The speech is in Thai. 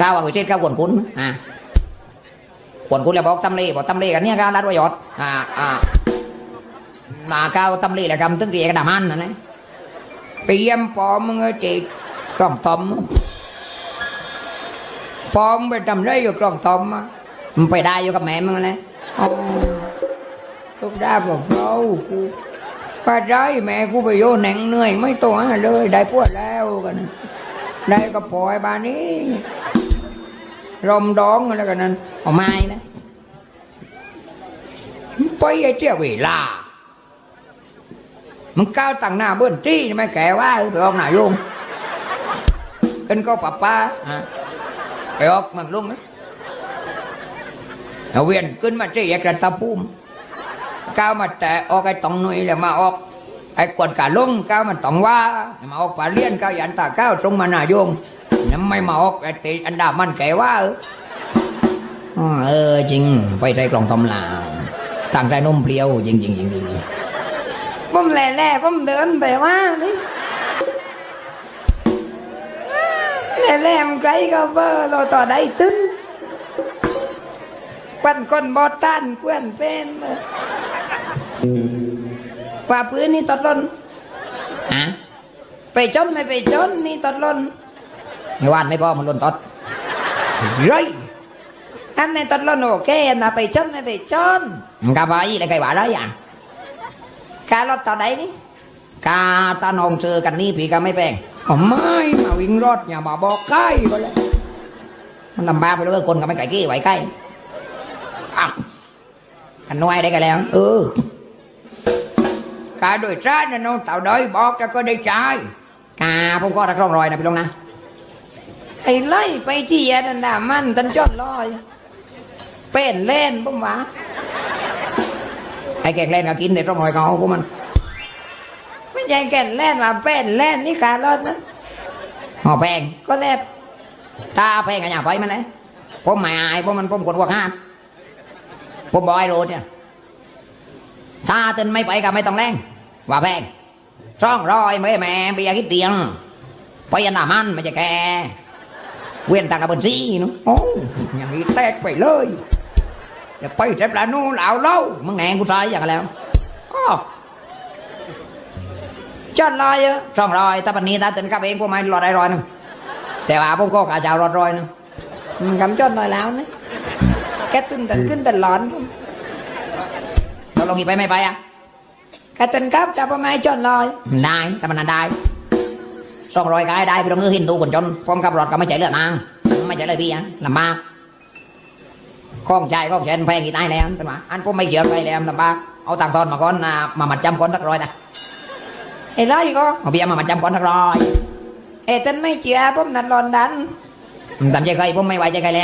ก้าววิเศษก้าวขวนคุณอ่าขวนคุณแล้วบอกตำเล่บอกตำเล่กันเนี่ยก้าวรัดประโยชน์อ่าอ่ามาก้าวตำเล่แล้วกำตึ้งเรียกระดามันนั่นแหละไปเยี่ยมปอมมึงไอ้จีกล่องตอมปอมไปทำได้อยู่กล่องตอมมันไปได้อยู่กับแม่มึงเลยอ๋อลูกได้บอกเรากูไปได้แม่กูไปโยนแหน่งเหนื่อยไม่ตัวเลยได้พวดแล้วกัน ได้ก็ปอยบานนี้ รมดองอะไรกันนั้นเอาไม้นะไปไอ้เจ้าเวลามึงก้าวต่างหน้าเบิ้นจี้ไม่แก่ว่าไปออกหน้าโยงกันก็ป้าป้าฮะไปออกเมืองลุงนะเอาเวียนขึ้นมาจี้ไอ้กระตาพุ่มก้าวมาแต่ออกไอ้ตองหนุ่ยแล้วมาออกไอ้กวนกาลุงก้าวมันต้องว่ามาออกป่าเลี้ยนก้าวยันตาก้าวตรงมาหน้าโยง น้ำไม่มาออกไอ้ตีอันดามันแก่ว่าเอออ๋อเออจริง ไปใส่กล่องตำลาต่างใจนมเพลียวจริงจริงจริงจริงผมแหล่แหล่ผมเดินไปว่านี่แหล่แหล่มนไกลก็เบอร์เราต่อได้ตึ้นควันคนบอตันควนเป็นกว่าปืนนี่ตดลนฮะไปจนไม่ไปจนนี่ตดลน ไม่ว่านไม่พอมันหล่นตดไรอันนี้ตดลนโอเคนะไปจนไม่ไปจนมันกาไปอะไรไกว่าได้ยังการรถต่อได้นี่กาตานองเจอกันนี่ผีก็ไม่แป้งอ๋อไม่มาวิ่งรถอย่ามาบอกใกล้ก็แล้วมันลำบากไปเลยคนก็ไม่ไก่กี้ไหวใกล้อะกันนวยได้กันแล้วเออการโดยสารนะน้องเต่าด้อยบอกจะก็ได้ใช้กาผมก็รักร่องรอยนะพี่ลงนะ ไอ้ไล่ไปที่แยนันดามันตันจอดลอย เป็นเล่นผมว่าไอ้แกงเล่นก็กินแต่ร่องรอยเขาพวกมัน ไม่ใช่แก่นเล่นมาเป็นเล่นนี่การรถนะห่อแพงก็เล่นถ้าแพงกันอย่าไปมันเลยผมไม่อายเพราะมันผมกดหัวข้านผมบอกไอ้โรดเนี่ยถ้าตื่นไม่ไปก็ไม่ต้องแรงว่าแพงช่องรอยไม่แม่ไปอยากคิดเตียงไปยันหน้ามันไม่จะแก เวียนต่างกับบนซีเนาะโอ้อย่างนี้แตกไปเลยเดี๋ยวไปเจ็บละนู่นเอาเล่ามึงแหนงกูใช้อย่างกันแล้วอ้อจอดลอยเออช่องรอยถ้าปันนี้ถ้าตื่นกับเองพวกมันรอได้รอยหนึงแต่ว่าผมก็กาจะเอารอดรอยหนึงอืมกำจอดลอยแล้วนะแกตึนตันขึ้นตันหลอนเราลงอีกไปไม่ไปอะแกตึนครับกับประมาณจอดลอยได้แต่มันนานได้ ช่องรอยกายได้พี่ต้องเงือหินดูคนจนผมกับรถก็ไม่ใช่เลือดนาง ไม่ใช่เลยพี่อะลำบากข้องใจข้องแขนแพงกี่ตายแล้วเป็นว่าอันผมไม่เกี่ยวไปแล้วลำบากเอาตังตอนมาก่อนนะมามัดจำก่อนสักร้อยนะไอ้ไรก็เอาเบียร์มามัดจำก่อนสักร้อยเอ้ตันไม่เจียผมนัดหลอนดันทำใจใครผมไม่ไหวใจใครแล้ว